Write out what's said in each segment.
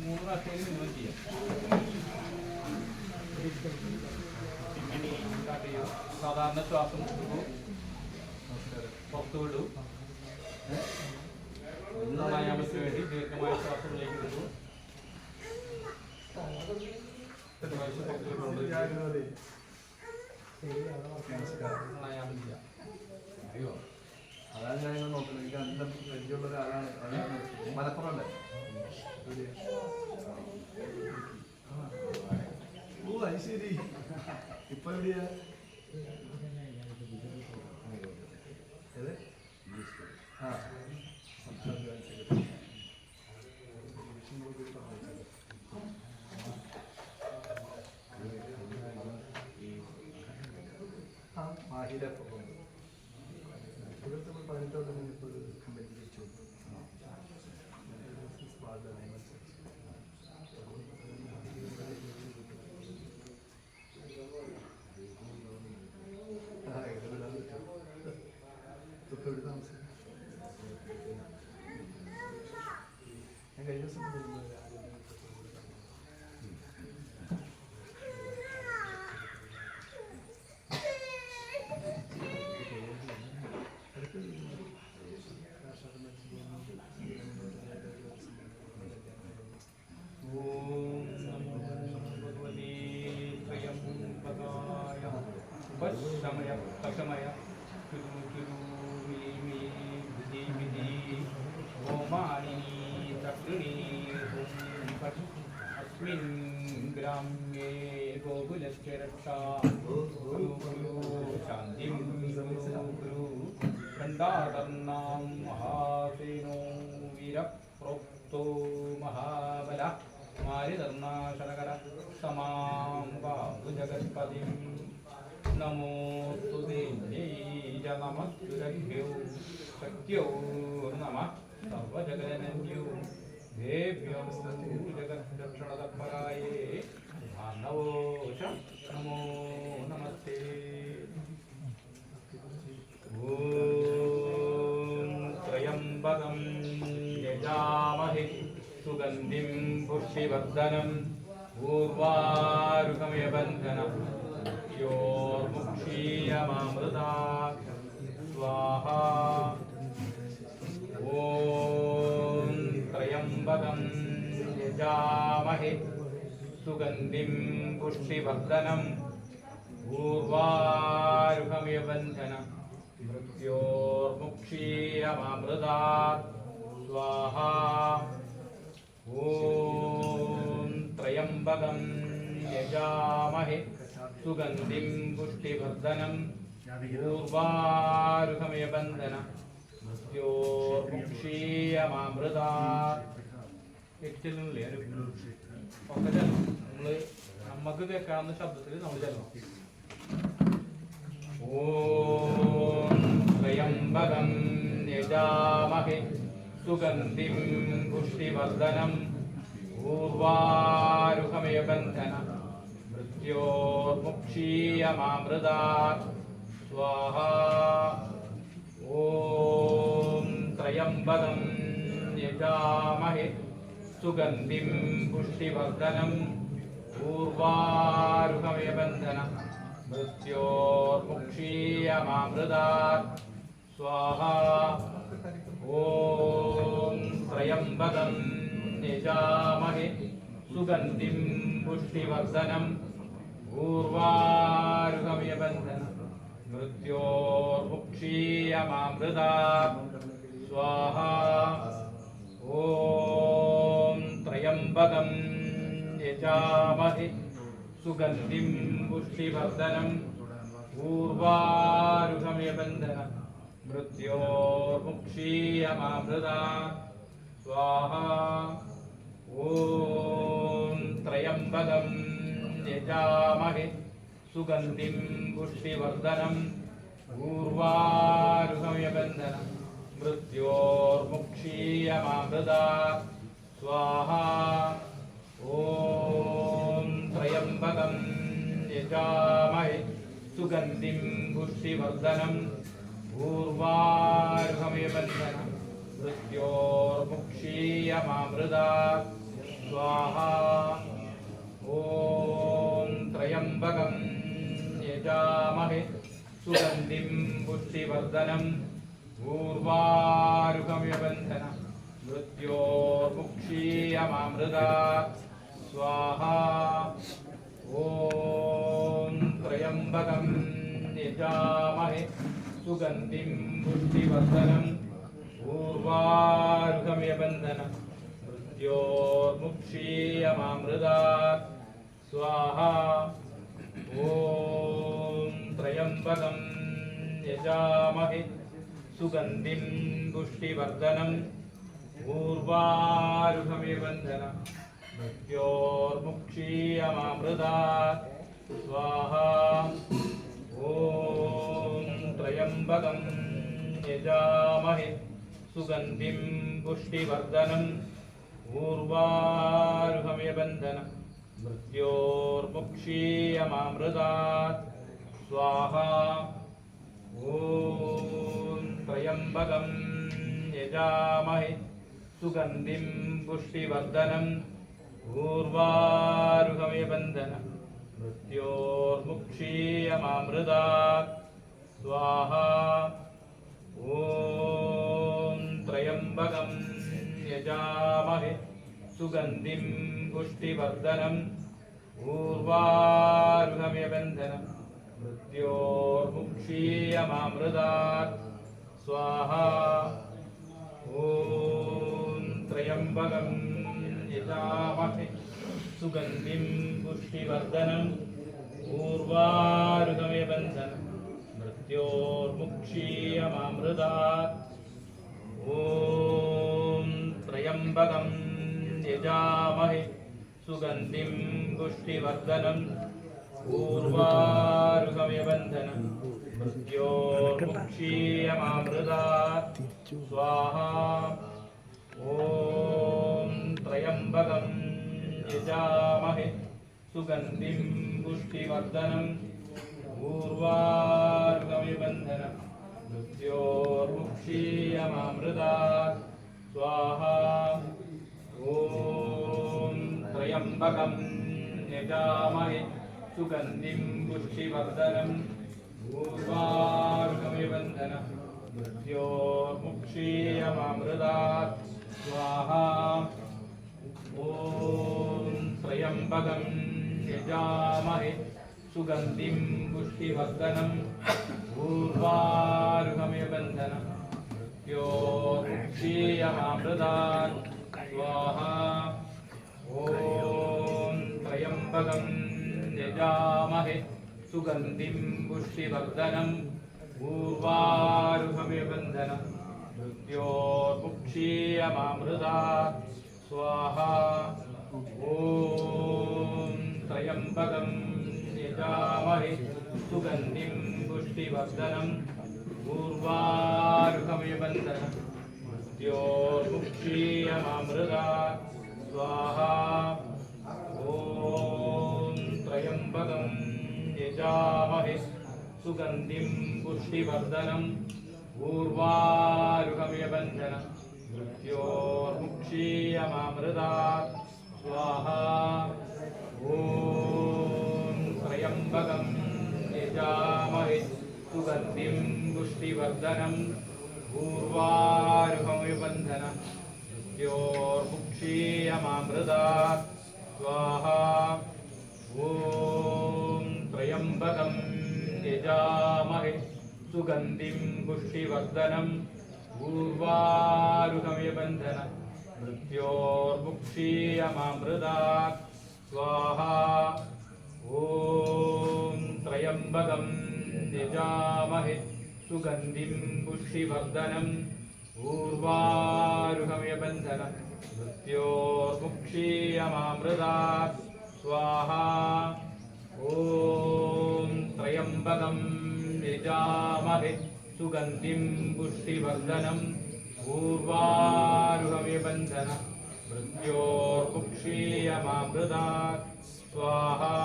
മൂന്ന് പ്രാവശ്യം മിനിമം ചെയ്യാം സാധാരണ ശ്വാസം പുറത്തു വിടൂ വ്യായാമത്തിന് വേണ്ടി ദീർഘമായ ശ്വാസം ലയിക്കുന്നു വ്യായാമം ചെയ്യാം അയ്യോ. അതാണ് ഞാൻ ഇങ്ങനെ നോക്കുന്നത്. എനിക്ക് നല്ല പരിചയമുള്ള ഒരാളാണ് മലപ്പുറം അല്ലേ? ഓ അത് ശരി. ഇപ്പൊ എവിടെയാ? ഏത്? ആ. ആ നമ്മൾ പതിനെട്ടോട്ട് ഇപ്പോൾ ഒരു കമ്പനി വെച്ചു ഞാൻ കഴിഞ്ഞ ദിവസം समय उपशमय किरु किरु मिलि मिलि विधि विधि होमाणि तक्रिणी अस्मिन् ग्राम्ये गोकुलस्य रक्षा। गुरु गुरु, शान्तिं गुरु गुरु जगन्मन्त्यो नमः सर्वजगन्यो देव्यो जगन्क्षणतत्पराये मानवोष नमो नमस्ते ॐ त्र्यम्बकं यजामहे सुगन्धिं पुष्टिवर्धनम् पूर्वारुगमयबन्धनम् योर्मुक्षीयमामृता स्वाहा ॐ त्र्यम्बकं यजामहे। सुगन्धिं पुष्टिवर्धनम् पूर्वार्हमिव बन्धनं। मृत्योर्मुक्षीरमामृतात्। स्वाहा। ॐ त्र्यम्बकं यजामहे। सुगन्धिं पुष्टिवर्धनं। पूर्वार्हमिव बन्धनम् മൃത്യോർമുക്ഷീയമാമൃതാ എറ്റില്ലേ ഒക്കെ ചെല്ലണം. നമ്മൾ നമുക്ക് കേൾക്കാവുന്ന ശബ്ദത്തിൽ നമ്മൾ ചെല്ലണം. ഓം ത്രയംബകം യജാമഹേ. സുഗന്ധിം പുഷ്ടിവർദ്ധനം. ഊർവാരുഹമയബന്ധന. മൃത്യോർമുക്ഷീയമാമൃതാ. സ്വാഹാ. ॐ त्र्यम्बकं यजामहे सुगन्धिं पुष्टिवर्धनम् पूर्वारुहमेव बन्धनम् मृत्योर्मुक्षीयमामृतात् स्वाहा ॐ त्र्यम्बकं यजामहे सुगन्धिं पुष्टिवर्धनम् पूर्वारुहमेव बन्धनम् मृत्योर्मुक्षीयमामृदा स्वाहा। ॐ त्रयं यजामहि। यचामहे सुगन्धिं वुष्टिवर्धनं पूर्वारुषमयबन्धनं मृत्योर्भुक्षीयमामृदा स्वाहा। ॐ त्रयं यजामहि। सुगन्धिं पुष्टिवर्धनं पूर्वारुहम्यबन्धनं मृत्योर्मुक्षीयमामृदा स्वाहा ॐ त्र्यम्बकं यजामहे सुगन्धिं पुष्टिवर्धनं पूर्वार्हमेबन्धनं मृत्योर्मुक्षीयमामृदा स्वाहा ॐ त्र्यम्बकम् यजामहे सुगन्धिं पुष्टिवर्धनम् ऊर्वारुकमिबन्धन मृत्योर्मुक्षीयमामृता स्वाहा ॐ त्र्यम्बकं यजामहे सुगन्धिं पुष्टिवर्धनम् ऊर्वारुकमिबन्धन मृत्योर्मुक्षीयमामृता स्वाहा ॐ त्र्यम्बकं यजामहे। सुगन्धिं पुष्टिवर्धनम्। ऊर्वारुकमिबन्धन मृत्योर्मुक्षीयमामृता स्वाहा। ॐ त्र्यम्बकं यजामहे। सुगन्धिं पुष्टिवर्धनम्। ऊर्वारुहमेबन्धन मृत्योर्मुक्षीयमामृतात् स्वाहा ॐ त्र्यम्बकं यजामहे सुगन्धिं पुष्टिवर्धनम् ऊर्वारुहमेबन्धन मृत्योर्मुक्षीयमामृतात् स्वाहा ॐ त्र्यम्बकं यजामहे सुगन्धिं पुष्टिवर्धनम् ऊर्वारुहमेबन्धन मृत्योर्मुक्षीयमामृतात्। स्वाहा। ॐ त्र्यम्बकं यजामहे। सुगन्धिं पुष्टिवर्धनम् ऊर्वारुगमेबन्धन मृत्योर्मुक्षीयमामृतात्। ॐ त्र्यम्बकं यजामहे। सुगन्धिं पुष्टिवर्धनम् ऊर्वारुगमेबन्धन मृत्योर्मुक्षीयमामृतात् स्वाहा ॐ त्र्यम्बकं यजामहे सुगन्धिं पुष्टिवर्धनम् ऊर्वारुगमिबन्धन मृत्योर्मुक्षीयमामृतात् स्वाहा ॐ त्र्यम्बकं यजामहे सुगन्धिं पुष्टिवर्धनम् ऊर्वारुगमिबन्धन मृत्योर्मुक्षीयमामृतात् स्वाहा। ॐ त्र्यम्बकं यजामहे सुगन्धिं पुष्टिवर्धनम् ऊर्वारुगमिबन्धन मृत्योर्मुक्षीयमामृतात् स्वाहा। ॐ त्र्यम्बकं यजामहे सुगन्धिं पुष्टिवर्धनम् ऊर्वारुहमिबन्धन मृत्योर्मुक्षीयमामृतात्। स्वाहा। ॐ त्र्यम्बकं यजामहे सुगन्धिं पुष्टिवर्धनम् ऊर्वारुहमिबन्धन मृत्योर्मुक्षीयमामृतात्। स्वाहा। यजामहे सुगन्धिं पुष्टिवर्धनम् ऊर्वारुकमिबन्धन मृत्योर्मुक्षीयमामृतात् स्वाहा ॐ त्र्यम्बकं यजामहे सुगन्धिं पुष्टिवर्धनम् ऊर्वारुकमिबन्धन मृत्योर्मुक्षीयमामृतात् स्वाहा ॐ त्र्यम्बकं यजामहे सुगन्धिं पुष्टिवर्धनम् ऊर्वारुकमिबन्धन मृत्योर्मुक्षीयमामृतात् स्वाहा। ॐ त्र्यम्बकं यजामहे सुगन्धिं पुष्टिवर्धनम् ऊर्वारुकमिबन्धन मृत्योर्मुक्षीयमामृतात् स्वाहा। ॐ त्र्यम्बकं यजामहे सुगन्धिं पुष्टिवर्धनम् ऊर्वारुहमिबन्धन मृत्योर्मुक्षीयमामृतात् स्वाहा।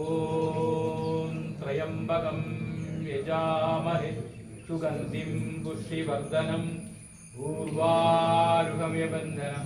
ॐ त्र्यम्बकं यजामहे सुगन्धिं पुष्टिवर्धनम् ऊर्वारुहमिबन्धन